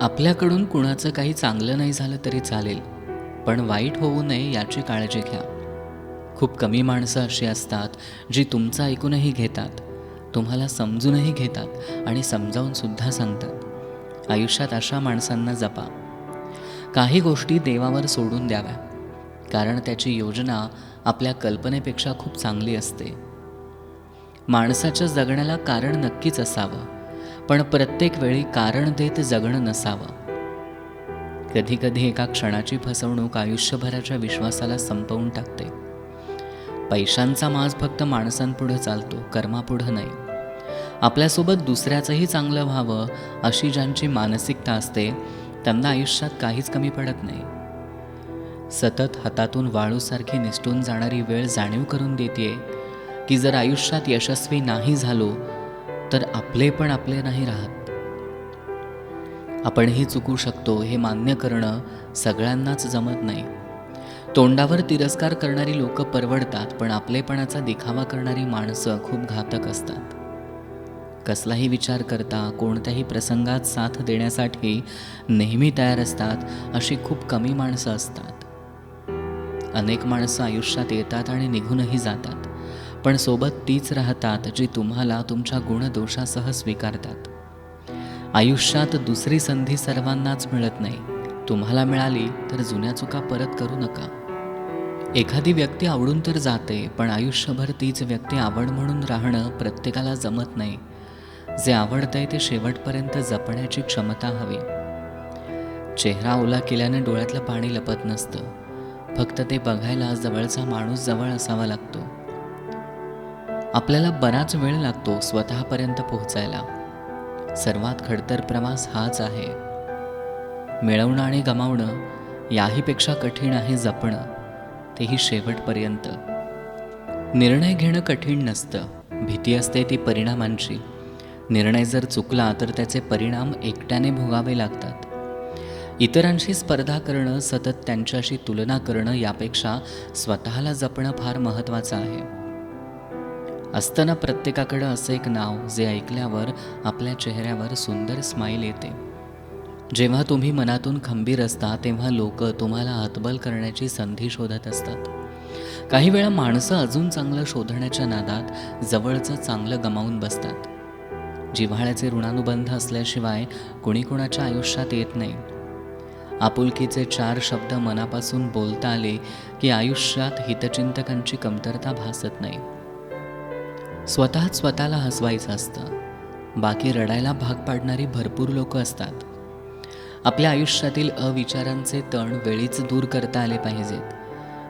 आपल्याकडून कुणाचं काही चांगलं नाही झालं तरी चालेल पण वाईट होऊ नये याची काळजी घ्या. खूप कमी माणसं अशी असतात जी तुमचं ऐकूनही घेतात तुम्हाला समजूनही घेतात आणि समजावूनसुद्धा सांगतात. आयुष्यात अशा माणसांना जपा. काही गोष्टी देवावर सोडून द्याव्या कारण त्याची योजना आपल्या कल्पनेपेक्षा खूप चांगली असते. माणसाच्या जगण्याला कारण नक्कीच असावं. पण प्रत्येक वेळी कारण देत जगणं नसावं. कधी कधी एका क्षणाची फसवणूक आयुष्यभराच्या विश्वासाला संपवून टाकते. पैशांचा माज फक्त माणसांपुढं चालतो कर्मापुढं नाही. आपल्यासोबत दुसऱ्याचंही चांगलं व्हावं अशी ज्यांची मानसिकता असते त्यांना आयुष्यात काहीच कमी पडत नाही. सतत हातातून वाळूसारखी निसटून जाणारी वेळ जाणीव करून देते की जर आयुष्यात यशस्वी नाही झालो तर आपले पण आपले नाही राहत. आपणही चुकू शकतो हे मान्य करणं सगळ्यांनाच जमत नाही. तोंडावर तिरस्कार करणारी लोक परवडतात पण आपलेपणाचा दिखावा करणारी माणसं खूप घातक असतात. कसलाही विचार करता कोणत्याही प्रसंगात साथ देण्यासाठी नेहमी तयार असतात अशी खूप कमी माणसं असतात. अनेक माणसं आयुष्यात येतात आणि निघूनही जातात. पण सोबत तीच राहतात जी तुम्हाला तुमच्या गुणदोषासह स्वीकारतात. आयुष्यात दुसरी संधी सर्वांनाच मिळत नाही. तुम्हाला मिळाली तर जुन्या चुका परत करू नका. एखादी व्यक्ती आवडून तर जाते पण आयुष्यभर तीच व्यक्ती आवड म्हणून राहणं प्रत्येकाला जमत नाही. जे आवडतंय ते शेवटपर्यंत जपण्याची क्षमता हवी. चेहरा ओला केल्याने डोळ्यातलं पाणी लपत नसतं. फक्त ते बघायला जवळचा माणूस जवळ असावा लागतो. आपल्याला बराच वेळ लागतो स्वतःपर्यंत पोहोचायला. सर्वात खडतर प्रवास हाच आहे. मिळवणं आणि गमावणं याहीपेक्षा कठीण आहे जपणं तेही शेवटपर्यंत. निर्णय घेणं कठीण नसतं भीती असते ती परिणामांची. निर्णय जर चुकला तर त्याचे परिणाम एकट्याने भोगावे लागतात. इतरांशी स्पर्धा करणं सतत त्यांच्याशी तुलना करणं यापेक्षा स्वतःला जपणं फार महत्त्वाचं आहे. असताना प्रत्येकाकडं असं एक नाव जे ऐकल्यावर आपल्या चेहऱ्यावर सुंदर स्माईल येते. जेव्हा तुम्ही मनातून खंबीर असता तेव्हा लोक तुम्हाला हतबल करण्याची संधी शोधत असतात. काही वेळा माणसं अजून चांगलं शोधण्याच्या नादात जवळचं चांगलं गमावून बसतात. जिव्हाळ्याचे ऋणानुबंध असल्याशिवाय कोणी कोणाच्या आयुष्यात येत नाही. आपुलकीचे चार शब्द मनापासून बोलता आले की आयुष्यात हितचिंतकांची कमतरता भासत नाही. स्वतःच स्वतःला हसवायचं असतं. बाकी रडायला भाग पाडणारी भरपूर लोक असतात. आपल्या आयुष्यातील अविचारांचे तण वेळीच दूर करता आले पाहिजेत.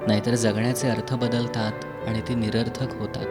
नाहीतर जगण्याचे अर्थ बदलतात आणि ते निरर्थक होतात.